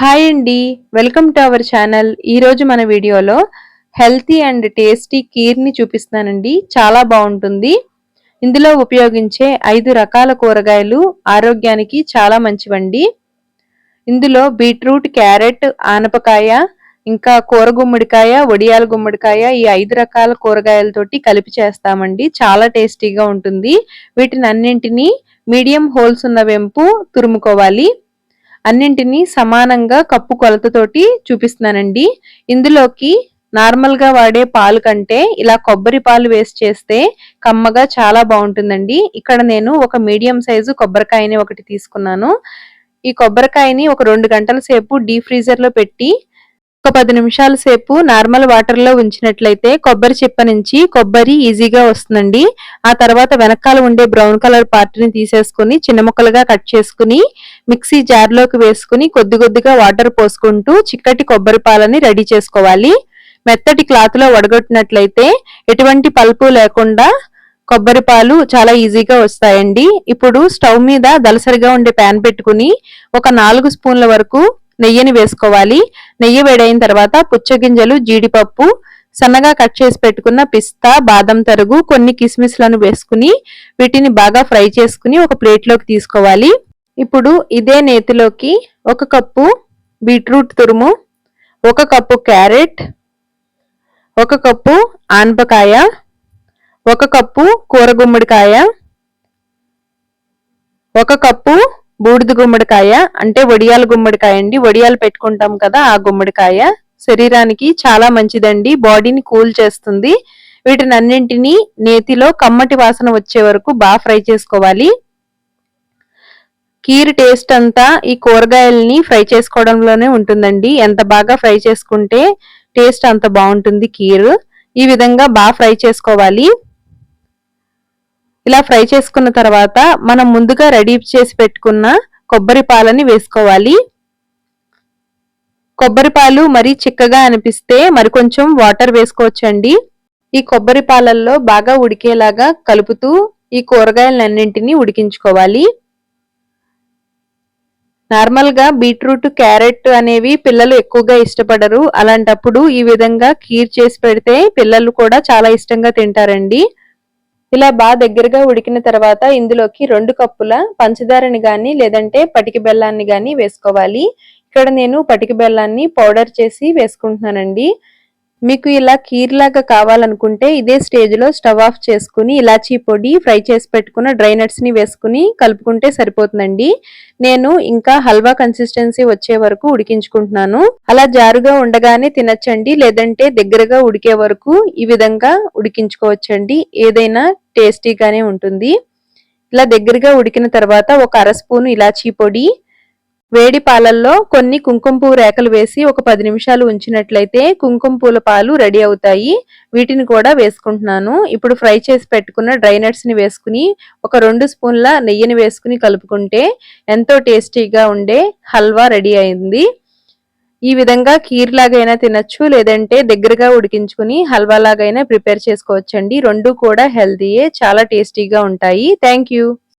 Hi అండి. Welcome to our channel. ఈరోజు మన వీడియోలో హెల్తీ అండ్ టేస్టీ కీర్ని చూపిస్తానండి చాలా బాగుంటుంది. ఇందులో ఉపయోగించే ఐదు రకాల కూరగాయలు ఆరోగ్యానికి చాలా మంచివండి. ఇందులో బీట్రూట్ క్యారెట్ ఆనపకాయ ఇంకా కూర గుమ్మడికాయ వడియాల గుమ్మడికాయ ఈ ఐదు రకాల కూరగాయలతోటి కలిపి చేస్తామండి. చాలా టేస్టీగా ఉంటుంది. వీటిని అన్నింటినీ మీడియం హోల్స్ ఉన్న వెంపు తురుముకోవాలి. అన్నింటినీ సమానంగా కప్పు కొలతతోటి చూపిస్తున్నానండి. ఇందులోకి నార్మల్గా వాడే పాలు కంటే ఇలా కొబ్బరి పాలు వేస్ట్ చేస్తే కమ్మగా చాలా బాగుంటుందండి. ఇక్కడ నేను ఒక మీడియం సైజు కొబ్బరికాయని ఒకటి తీసుకున్నాను. ఈ కొబ్బరికాయని ఒక రెండు గంటల సేపు డీ ఫ్రీజర్లో పెట్టి ఒక పది నిమిషాల సేపు నార్మల్ వాటర్లో ఉంచినట్లయితే కొబ్బరి చిప్ప నుంచి కొబ్బరి ఈజీగా వస్తుందండి. ఆ తర్వాత వెనకాల ఉండే బ్రౌన్ కలర్ పార్ట్ని తీసేసుకుని చిన్న ముక్కలుగా కట్ చేసుకుని మిక్సీ జార్లోకి వేసుకుని కొద్ది కొద్దిగా వాటర్ పోసుకుంటూ చిక్కటి కొబ్బరి పాలని రెడీ చేసుకోవాలి. మెత్తటి క్లాత్లో వడగొట్టినట్లయితే ఎటువంటి పల్పు లేకుండా కొబ్బరి పాలు చాలా ఈజీగా వస్తాయండి. ఇప్పుడు స్టవ్ మీద దలసరిగా ఉండే ప్యాన్ పెట్టుకుని ఒక నాలుగు స్పూన్ల వరకు నెయ్యిని వేసుకోవాలి. నెయ్యి వేడైన తర్వాత పుచ్చగింజలు జీడిపప్పు సన్నగా కట్ చేసి పెట్టుకున్న పిస్తా బాదం తరుగు కొన్ని కిస్మిస్లను వేసుకుని వీటిని బాగా ఫ్రై చేసుకుని ఒక ప్లేట్లోకి తీసుకోవాలి. ఇప్పుడు ఇదే నేతిలోకి ఒక కప్పు బీట్రూట్ తురుము ఒక కప్పు క్యారెట్ ఒక కప్పు ఆనపకాయ ఒక కప్పు కూర గుమ్మడికాయ ఒక కప్పు బూడిద గుమ్మడికాయ అంటే వడియాల గుమ్మడికాయ అండి. వడియాలు పెట్టుకుంటాం కదా ఆ గుమ్మడికాయ శరీరానికి చాలా మంచిదండి. బాడీని కూల్ చేస్తుంది. వీటిని అన్నింటినీ నేతిలో కమ్మటి వాసన వచ్చే వరకు బాగా ఫ్రై చేసుకోవాలి. కీర్ టేస్ట్ అంతా ఈ కూరగాయల్ని ఫ్రై చేసుకోవడంలోనే ఉంటుందండి. ఎంత బాగా ఫ్రై చేసుకుంటే టేస్ట్ అంత బాగుంటుంది కీర్. ఈ విధంగా బాగా ఫ్రై చేసుకోవాలి. ఇలా ఫ్రై చేసుకున్న తర్వాత మనం ముందుగా రెడీ చేసి పెట్టుకున్న కొబ్బరి పాలని వేసుకోవాలి. కొబ్బరి పాలు మరీ చిక్కగా అనిపిస్తే మరి కొంచెం వాటర్ వేసుకోవచ్చండి. ఈ కొబ్బరి పాలల్లో బాగా ఉడికేలాగా కలుపుతూ ఈ కూరగాయలన్నింటినీ ఉడికించుకోవాలి. నార్మల్గా బీట్రూట్ క్యారెట్ అనేవి పిల్లలు ఎక్కువగా ఇష్టపడరు. అలాంటప్పుడు ఈ విధంగా కీర్ చేసి పెడితే పిల్లలు కూడా చాలా ఇష్టంగా తింటారండి. ఇలా బాగా దగ్గరగా ఉడికిన తర్వాత ఇందులోకి రెండు కప్పుల పంచదారని గాని లేదంటే పటికి బెల్లాన్ని గాని వేసుకోవాలి. ఇక్కడ నేను పటికి బెల్లాన్ని పౌడర్ చేసి వేసుకుంటున్నానండి. మీకు ఇలా కీర్ లాగా కావాలనుకుంటే ఇదే స్టేజ్లో స్టవ్ ఆఫ్ చేసుకుని ఇలాచీ పొడి ఫ్రై చేసి పెట్టుకున్న డ్రై నట్స్ని వేసుకుని కలుపుకుంటే సరిపోతుందండి. నేను ఇంకా హల్వా కన్సిస్టెన్సీ వచ్చే వరకు ఉడికించుకుంటున్నాను. అలా జారుగా ఉండగానే తినచ్చండి లేదంటే దగ్గరగా ఉడికే వరకు ఈ విధంగా ఉడికించుకోవచ్చండి. ఏదైనా టేస్టీగానే ఉంటుంది. ఇలా దగ్గరగా ఉడికిన తర్వాత ఒక అర స్పూను ఇలాచీ పొడి వేడి పాలల్లో కొన్ని కుంకుమ పువ్వు రేకలు వేసి ఒక పది నిమిషాలు ఉంచినట్లయితే కుంకుమ పూల పాలు రెడీ అవుతాయి. వీటిని కూడా వేసుకుంటున్నాను. ఇప్పుడు ఫ్రై చేసి పెట్టుకున్న డ్రై నట్స్ని వేసుకుని ఒక రెండు స్పూన్ల నెయ్యిని వేసుకుని కలుపుకుంటే ఎంతో టేస్టీగా ఉండే హల్వా రెడీ అయింది. ఈ విధంగా కీర్ లాగైనా తినచ్చు లేదంటే దగ్గరగా ఉడికించుకుని హల్వా లాగైనా ప్రిపేర్ చేసుకోవచ్చండి. రెండు కూడా హెల్తీయే చాలా టేస్టీగా ఉంటాయి. థ్యాంక్